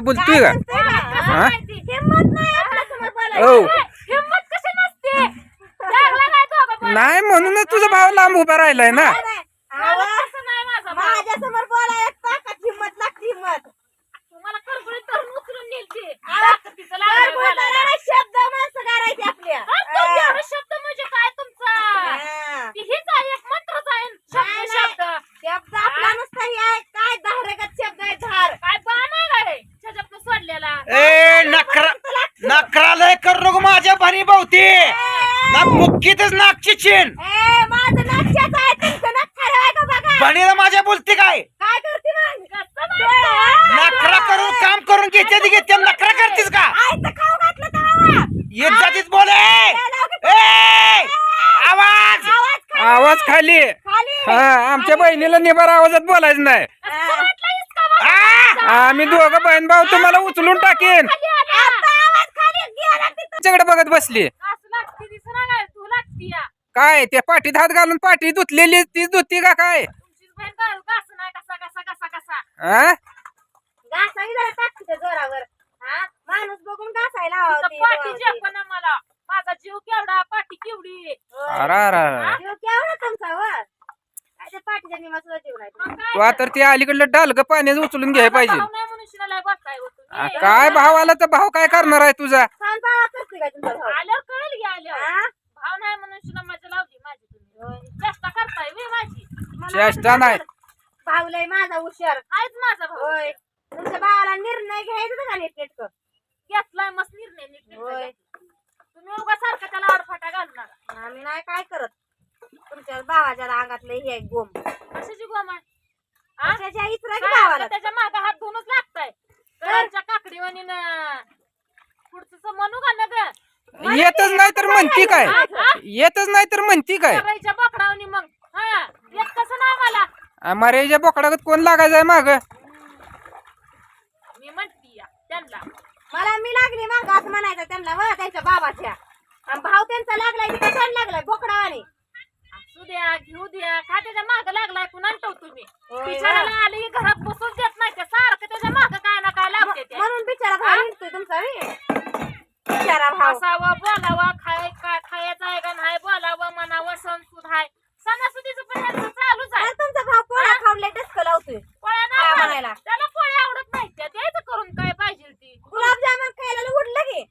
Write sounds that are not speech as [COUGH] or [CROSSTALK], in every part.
काय बोलतोय? का हा? हो. नाही म्हणूनच तुझा भाव लांब उभा राहिलाय ना नाही, नाही. मला आवा, तसं नाही माझा भाव. माझ्यासमोर बोलायला ताकद हिंमत लागते हिंमत तुम्हाला खरबुरीत धरून उचलून नेल ते ताकदीचं लागलंय तर बोलायला. बोलणारे शब्द माणसं करायचे आपल्या हा, तो एवढा शब्द म्हणजे काय तुमचा हा. ती हीच आहे एक मंत्रच आहे नाही, शब्द शब्द शब्द आपला नुसता हे आहे काय धारगत शब्द आहे धार काय बाण आहे का रे त्याच्यातनं सोडलेला ए नखरा नखरा लय करू नको माझ्या भणी भावती ना बुक्कीतच नाकची चीन. ए माझं नाक्षाचं आहे तुमचं नाक खरं आहे का बघा? भणीला माझ्या बोलते काय? काय करते मग? कसं डोळे, म्हणता? हा? नखरा करून काम करून घेते ती घेते. नखरा करतीस का? खाऊ घातलं तर इज्जतीत बोले ए! आवाज! आवाज खाली. आवाज खाली. खाली. हा आमच्या बहिणीला निबार आवाजात बोलायचं नाही. असं वाटलं इसका बा- आ! आम्ही दोघं बहीण भाऊ तुम्हाला उचलून टाकेन. खाली आला. आता आवाज खाली. गेला तिथं. तुमच्याकडे बघत बसली. लागते दिसना काय तू लागती या. काय त्या पाठीत हात घालून पाठी धुतलेली ती धुती का काय? तुमचीच बहीण हा घासावी जरा जोरावर. हा माणूस बघून घासायला हवा तर ती पाठी जोरावर. पण मला. माझा जीव केवढा पाठी केवढी? अरे अरे अरे. जीव केवढा तुमचा वर काय ते पाठीच्या निमाचं जीव नाही मग काय? तू आता ते अलीकडलं डालग पाण्याचं उचलून घ्याय पाहिजे. भाऊ नाही म्हणून शिनाला बघताय हो आ, तुम्ही. काय भावाला तर भाव काय करणार आहे तुझा? छान पावा करते काय तुमचा भाऊ आल्यावर कळेल की आल्यावर हा? भाव नाही म्हणून शिना मजा लावली माझी तुम्ही चेष्टा करताय वे माझी मला चेष्टा नाही. भाऊ लय माझा हुशार. आहेच माझा भाऊ. होय. तुमच्या भावाला निर्णय घ्यायचा का नीटनेटकं घेतलाय मस्त निर्णय नीट होय. नीट. तुम्ही उगा सारखा त्याला आडफाटा घालणार. आम्ही नाही काय करत. तुमच्या भावाच्या अंगातलं हे आहे गोम. कशाची गोम आहे? आ? त्याच्या इतरा की काय भावाला. आता त्याच्यामागे हात धुवूनच लागताय. घराच्या काकडीवाणी पुढचं म्हणू का ना ग. येतच नाही तर म्हणती काय? येतच नाही तर म्हणती काय? करायच्या बोकडावनी मग हा येत कसं ना मला मरेच्या बोकडागत कोण लागायचंय माग? मी म्हणती या त्यांना. मला मी लागली मग असं म्हणायचं त्यांना व त्यांच्या बाबाच्या. आणि भाऊ त्यांचा लागलाय की कशाला लागलाय बोकडावाने? असू द्या घेऊ द्या का त्याच्या माग लागलाय कुणा आणतो तुम्ही? होय, बिचाराला आले की घरात बसून देत नाही ते सारखं त्याच्या माग काय ना काय लागते ते. म्हणून बिचारा भाऊ निघतोय तुमचा. बिचारा भाऊ. बसावं बोलावं खाय काय खायचं आहे का नाही बोलावं म्हणावं सण सुद आहे. सणासुदीचं पण यांचं चालूच आहे आणि तुमचा भाऊ पोळ्या खाऊन टचक लावतोय पोळ्या काय म्हणायला? त्याला पोळ्या आवडत नाही त्या. द्यायचं करून काय पाहिजे ती? गुलाबजामुन खायला उडलं की.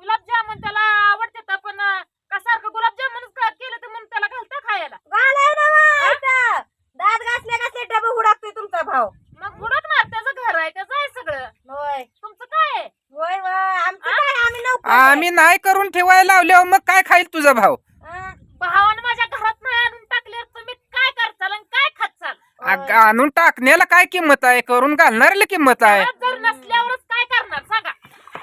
गुलाबजामुन त्याला आवडते तर पण अं, का सारखं गुलाबजामुनच का केलं तर म्हणून त्याला घालतं खायला? घालाय ना. दात घासले घासले डबे हुडाकतोय तुमचा भाऊ. मग हुडकणार त्याचं घर आहे त्याचं आहे सगळं. होय. तुमचं काय? होय होय. आमचं काय आम्ही नव्हतो आम्ही नाही करून ठेवायला लावल्यावर मग काय खाईल तुझा भाव अग, आणून टाकण्याला काय किंमत आहे? करून घालणाऱ्याला किंमत आहे. घरात जर नसल्यावरच काय करणार? सांगा.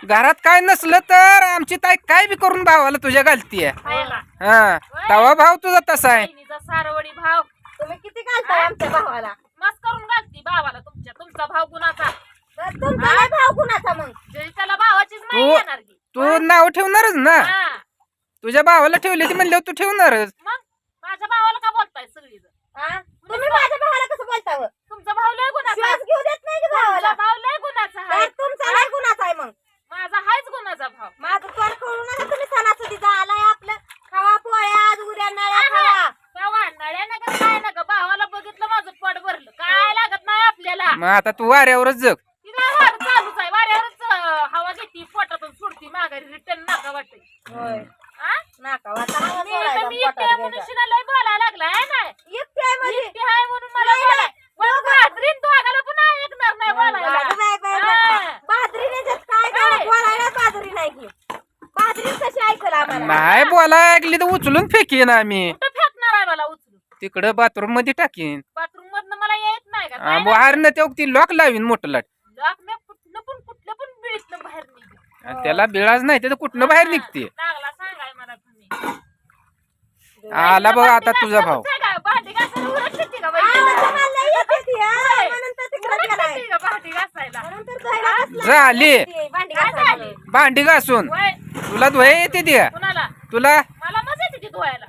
घरात काय नसलं तर आमची ताई काय बी करून भावाला तुझ्या घालतीये? खायला हा. तवा भाव तुझा तसा आहे. बहिणीचा सारवडी भाव. तुम्ही किती घालताय आमच्या भावाला? मस्त करून घालती भावाला तुमच्या. तुमचा भाव गुणाचा तर तुमचा नाही भाव कुणाचा मग? जरी त्याला भावाचीच नाही तू- येणार की. तू नाव ठेवणारच ना? हा. तुझ्या भावाला ठेवली ती म्हणल्यावर तू ठेवणारच मग माझ्या भावाला का बोलताय सगळी हा? तुम्ही माझ्या भावाला कसं बोलता व? तुमचा भाव लय गुणाचा श्वास घेऊ देत नाही की तुमचा भावाला? भाव लय गुणाचा तर आहे तुमचा नाही गुणाचा आहे मग. माझा हायच गुणाचा भाव माझं तोंड कळू नका तुम्ही सणासुदीचा आलाय आपलं. खावा पोळ्या आज उद्या नळ्या खावा. तेव्हा नळ्या नका काय नका. भावाला बघितलं माझं पोट भरलं. काय लागत नाही आपल्याला? मग आता तू वाऱ्यावरच जग ती काय वार चालूच आहे वाऱ्यावरच अं, हवा घेते पोटातून सोडती माघारी रिटर्न नाका वाटते होय हा? नाका वाटा हवा मी सोडायचा, तर मी एकटी पोटात आहे म्हणून घ्यायचा. शिना लय बोलायला लागला आहे ना एकटी आहे म्हणजे एकटी आहे म्हणून मला नाही, बोलाय मग भादरीन दोघाला पुन्हा ऐकणार नाही बोलायला बाजू बाय बाय हा. बाय. बाजरीने जर काय काय? करा, बोलायला बाजरी नाही की बाजरी कशी ऐकल आम्हाला? नाही बोला ऐकली तर उचलून फेकीन आम्ही. कुठं फेकणार आहे मला उचलून? तिकडं बाथरूममध्ये टाकीन. बाथरूम मधनं मला येत नाही का? बाहेर न ते ती लॉक लावीन मोठं लाट. लाख मी कुठलं पण कुठलं पण बिळीतलं बाहेर निघेल. आणि त्याला बिळाच नाही तर कुठनं बाहेर निघते? लागला सांगाय मला तुम्ही. आला बघ आता तुझा भांडी घासायला का बाई? येते का भांडी घासायला? बसलाय. झाली. भांडी काय घासायला. झाली? भांडी घासून. होय. तुला धुये येते ती. कुणाला? तुला? मला मजा येते ती धुवायला.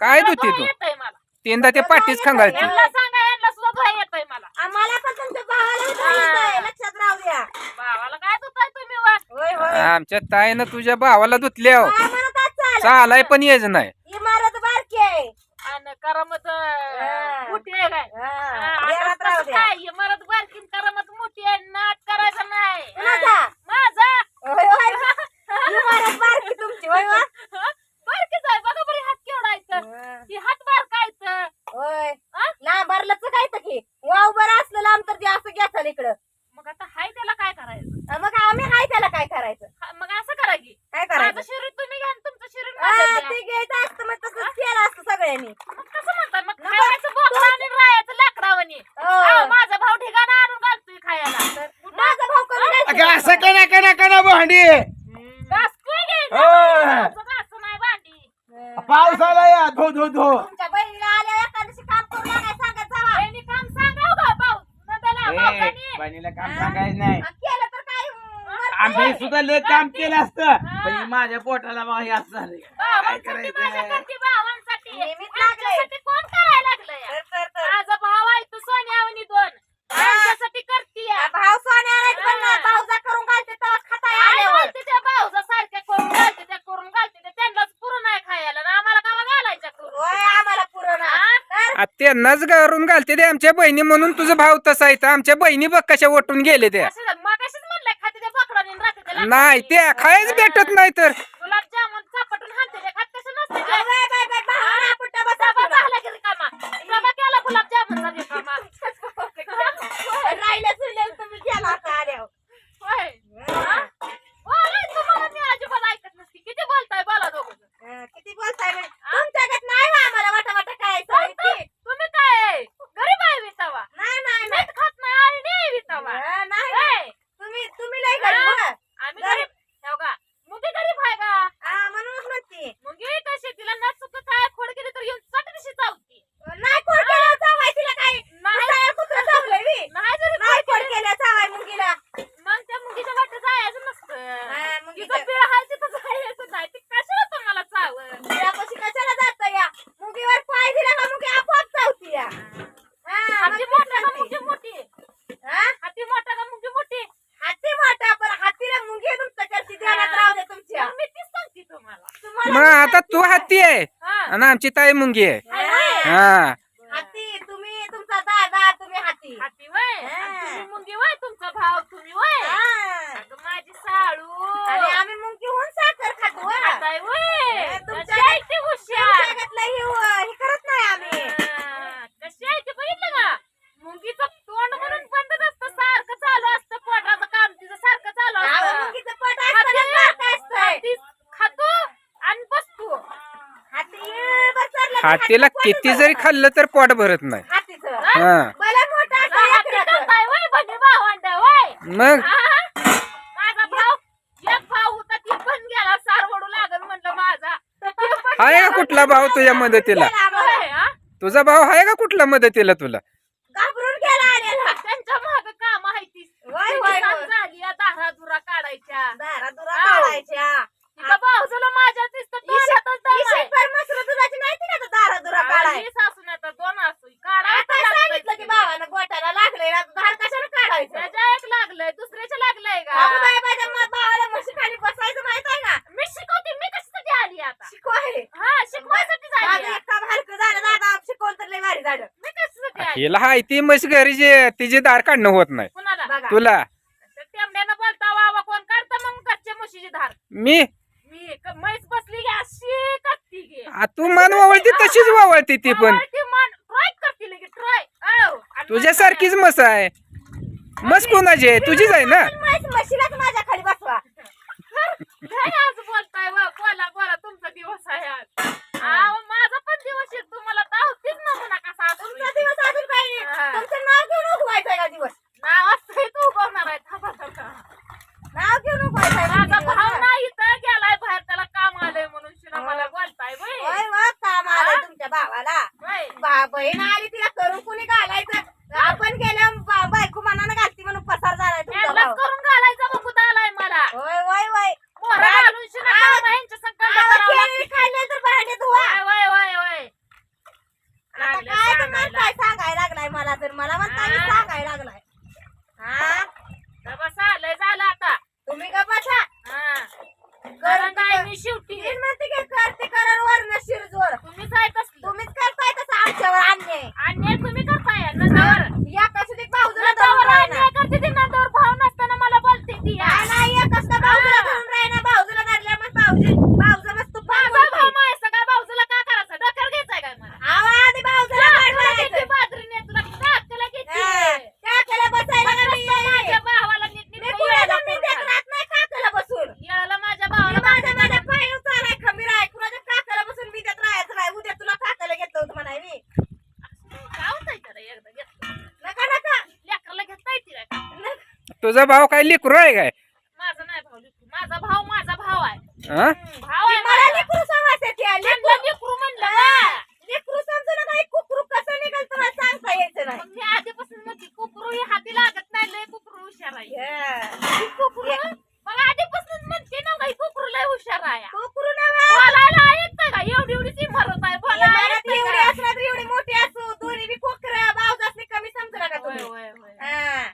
काय मला धुते तू? येतंय मला. तीनदा ते पाठीच खंगाळते. यांना सांगा यांना सुद्धा धुवा येतंय मला. आम्हाला पण तुमच्या भावाला विचारायचं आहे, लक्षात राहू द्या. भावाला काय दुखाय तुम्ही वर? होय होय. आमच्या ताईनं तुझ्या भावाला म्हणत चाल चालाय पण येच नाही. इमारत बारकी आहे. आणि करामत हा. मोठी आहे काय? हा, हा, देवात आता राहू तसं द्या. काय? इमारत बारकी आणि करामत मोठी आहे. नाट करायचं नाही? हा होय होय इमारत बारकी तुमची होय वा बारकीच आहे बघा बरी हात केवढा आहे तर. हात बारकायचं होय. हा? लांब भरलंच काय तर की? वाव बरं असलं लांब तर ते असं घ्यायचं इकडं मग आता हाय त्याला काय करायचं अं, मग आम्ही हाय त्याला काय करायचं हा, मग असं करा की काय माझं करायचं शरीर तुम्ही घ्या आणि तुमचं शरीर हा, माझ्यात द्या. ते घ्यायचं असतं मग तसंच केलं असतं सगळ्यांनी मग कसं म्हणतात मग नको. खायचं बोकडं आणि राहायचं लाकडावानी हो. अहो, माझा भाऊ ठिकाणा आणून घालतोय खायला तर माझा भाऊ कमी अगं नाही असं कना कना कना भांडी घासतोय घे. हो. माझं घासं नाही भांडी पाऊस आला या धो धो धो तुमच्या बहिणीला आल्या एका दिवशी काम करू लागाय सांगत जावा बहिणी काम सांगाव का भाऊ नंदाला भाऊजानी. बहिणीला काम सांगायचं नाही. अं, केलं तर काय? मरतंय. आम्ही सुद्धा लय काम केलं असतं. पण हे माझ्या पोटाला बा हे असं झालं काय भावांसाठी करायचं? करती भावांसाठी नेहमीच लागलंय. आमच्यासाठी कोण करायला लागलंय तर, तर, तर. माझा भाव आहे तू सोन्यावनी दोन आमच्यासाठी करती आ, भाव सोने आणायचं पण ना हा. भाऊजा करून घालते तेव्हा खाताय आल्यावर घालते त्या भाऊजा सारख्या करून घालते त्या करून घालते त्या त्यांनाच पुरं नाही खायला ना आम्हाला कावा घालायच्या करून होय आम्हाला पुरं ना हा? तर आ, त्यांनाच घरून घालते ते आमच्या बहिणी म्हणून तुझं भाव तसा आहे तर आमच्या बहिणी बघ कशा ओटून गेले त्या कसं झालं? मगाशीच म्हणलंय खाते त्या बोकडाने आणि राहते त्या नाही. त्या खायच भेटत नाही तर गुलाबजामुन चापटून हाणते त्या खात कसं नसते अहो, बाय, बाय, बाय, भावाला आपण डबा डबा सापडला. झाला की रिकामा डबा केला गुलाबजामुनचा रिकामा राहिलं सुरलं तुम्ही केला आता आल्यावर होय हा? होय, तुम्हाला मी अजिबात ऐकत नसते किती बोलताय बोला दोघं अं, किती बोलताय बरं? तुमच्याकडे नाही बा आम्हाला वाटा वाटा काय तुम्ही काय आहे? गरीब आहे वितावा नाही नाही नाही मीठ खात नाही आणि नाही वितावा अं, नाही होय. तुम्ही तुम्ही लय गरीब बघा आम्ही गरीब हो का मुंगी गरीब आहे का हा, म्हणूनच म्हणते मुंगी कशी तिला न चुक काय खोड केली तर येऊन चटकशी चावती नाही कोण केलं चावाय तिला काय नाही. दुसऱ्या कुत्रं चावलंय बी. नाही जरी नाही खोड कोण केलं चावाय मुंगीला मग त्या मुंगीच्या वाटत जायचं हा, नसतं मुंगीचं- तिचं पिळ आहे तिथं जायचं नाही ती कशाला तुम्हाला चावत तिच्यापाशी कशाला जात या मुंगीवर पाय दिला का मुंगी आपोआप चावती या हा, मग हाती तेच मोठा का म्हणते. मुंगी मोठी हा? हाती मोठा का मुंगी मोठी हाती मोठा पण हातीला मुंगी तुमच्या करती ध्यानात राहू दे तुमच्या मग मी तीच सांगते तुम्हाला तुम्हाला मग आता तू हत्ती आहे. आणि आमची ताई मुंगी आहे. हा हाती तुम्ही तुमचा दादा तुम्ही हाती हाती वय हा. आणि तुम्ही मुंगी वय तुमचा भाव तुम्ही वय हा. अगं माझी साळू आणि आम्ही मुंगी होऊन साखर खातो हा. खाताय वय हे तुमच्या- कशी आहे ती हुशार जगातलं हे हे करत नाही आम्ही हा, कशी आहे ते बघितलं का मुंगीचं तोंड म्हणून बंद नसतं सारखं चालू असतं पोटाचं काम तिचं सारखं चालू अहो, असतं मुंगीचं पोट असतं ना, सारखं असतंय. हाती खातो आणि बसतो हाती येळभर चाललं तर हातीला किती जरी खाल्लं तर पोट भरत नाही. हा. मग? माझा भाऊ एक भाऊ होता ती पण गेला. सारवडू लागल म्हणलं माझा. ते पण आहे का. कुठला भाऊ तुझ्या मदतीला? हा? तुझा भाऊ आहे का कुठला मदतीला तुला घाबरून गेला आलेला त्यांच्या माग काम आहे ती वय, वय, सांग वय. झाली या दारा दुरा काढायच्या दारा दुरा आव. काढायच्या तिथं भाऊजला माझ्या तिथं तोंडातच दम आहे. इशीभर मसरं दुधाची नाही ती का तर दारा दुरा काढाय आणि सासू नाही तर दोन असू. काढायचं आता लागतंय सांगितलं की की. भावानं गोट्याला लागलंय ना धार कशाला काढायचं? त्याच्या एक लागलंय दुसऱ्याच्या लागलंय अगं का बाय माझ्या मा- भावाला म्हशी खाली बसायचं माहीत आहे ना मी शिकवते मी कशासाठी आली आता? शिकवाय हा शिकवायसाठी माझं झाली एक काम हलकं झालं दादा शिकवून तर लय भारी झालं. मी कशासाठी आली? हिला हाय ती म्हशी घरी जे तिची दार काढणं होत नाही. कुणाला? बघा. तुला. बोलता वावा कोण काढतं मग कच्च्या म्हशीची धार? मी? मी क- म्हैस बसली की अशी आ, तू मान वळती तशीच वळती ती पण. तुझ्यासारखीच मस आहे. मस कोणाची आहे? तुझीच आहे ना? माझ्या खाली बसवा. [LAUGHS] बोलताय बोला बोला तुमचा दिवस आहे आज आव, माझा पण दिवस आहे तुम्हाला दावतीच नको ना कसा तुमचा दिवस अजून काही हा. तुमचं नाव घेऊन उगवायचंय का दिवस नाव असतंय तू उगवणार आहे थांबा, थांबा. नाव घेऊन उगवायचंय का माझा दिवस? भाव नाही इथं गेलाय बाहेर त्याला काम आलंय म्हणून शिना मला बोलताय होय बाई वा काम आलंय हा? तुमच्या भावाला बाई. बा- बहीण आली तिला करून कुणी घालायचं आपण गेल्या बा- बायको मनानं घालती म्हणून पसार झालाय तुमचा यांनाच भाव करून घालायचा बघूत आलाय मला होय होय होय पोरं राग- घालून शिना आव- काम ह्यांच्या संकल्प आव, करावं केळी लागते. खाल्ले तर भांडे धुवा वय, वय, वय, वय. आता लागले काय सांगायला. तुम्हाला काय सांगायला लागलाय मला तर मला म्हणता मी हा. सांगायला लागलाय हा तर तुझा भाव काय लिकरू आहे काय माझा नाही भाऊ लेकरू. माझा भाऊ माझा भाव आहे हा? भाव आहे मला माझा. लेकरू समजते त्या त्यांना लेकरू लेकरू म्हणलं ना. लेकरू एक कुकरू कसं निघल तुम्हाला सांगता यायचं नाही मग मी आधीपासून म्हणते कुकरू ही हाती लागत नाही लय कुकरू हुशार आहे Yeah. ही कुकरू मला आधीपासून म्हणते ना ही कुकरू लय हुशार आहे कुकरू नव्हा. बोलायला येत का एवढी एवढीच इमारत आहे बोलायला इमारत येतंय एवढी का? असला तर एवढी मोठी असू दोन्ही बी कोकरं भाव असले कमी समजू नका होय, तुम्ही होय, होय. हा.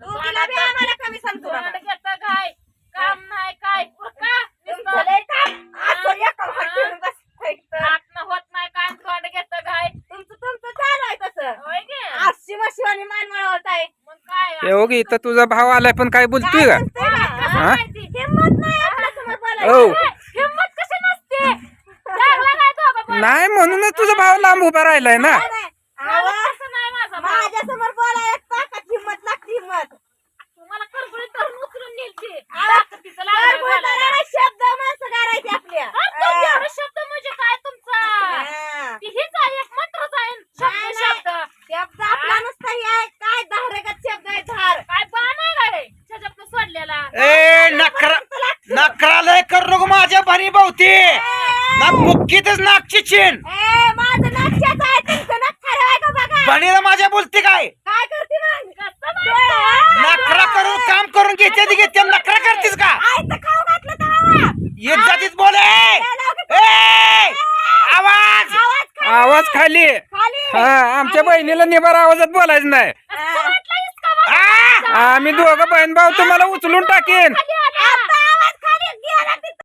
दोघीला बी आम्हाला कमी समजू नका तोंड घेतं काय काम नाही काय उरका तुमचं नुसतं लय काम असं एका हात ठेवून बसायचं. हातनं होत नाही काय तोंड घेतं काय तुमचं तुमचं चालू आहे तसं होय गे आज शिवाशिवानी मान वळवत आहे मग काय हे हो की इथं तुझा भाव आलाय पण काय बोलतोय का हा? नाही आपल्यासमोर बोलायची. हो. काय? हिंमत कशी नसते लागला नाही तो बाबा. नाही म्हणूनच तुझा भाव लांब उभा राहिलाय ना नाही, नाही. मला आवा, तसं नाही माझा भाव. माझ्यासमोर बोलायला ताकद हिंमत लागते हिंमत तुम्हाला करगुळीत धरून उचलून नेलते. आवा, ताकदीचं लागलंय तर बोलायला. बोलणारे शब्द माणसं करायचे आपल्या हा, तो एवढे शब्द म्हणजे काय तुमचा हा. ती हीच आहे एक मंत्रच आहे नाही, शब्द शब्द शब्द आपला नुसता हे आहे काय धारगत शब्द आहे धार काय बाण आहे का रे त्याच्यातनं सोडलेला ए नकरा नकरा लय करू नको माझ्या भारी भावती ना बुक्कीतच नाकची चीन. ए माझं नाक्षाचं आहे तुमचं नाक खरं आहे का बघा? बणीला माझ्या बोलते काय? करते मग? नकरा करून काम करून घेते ती घेते नकरा करतेस का? आईचं खाऊ घातलं इज्जतीत बोले ए! आवाज! आवाज खाली. खाली. हा आमच्या बहिणीला निबार आवाजात बोलायचं नाही. असं वाटलं इसका वाटलं. आ! आम्ही दोघं बहीण भाऊ तुम्हाला उचलून टाकेन. खाली.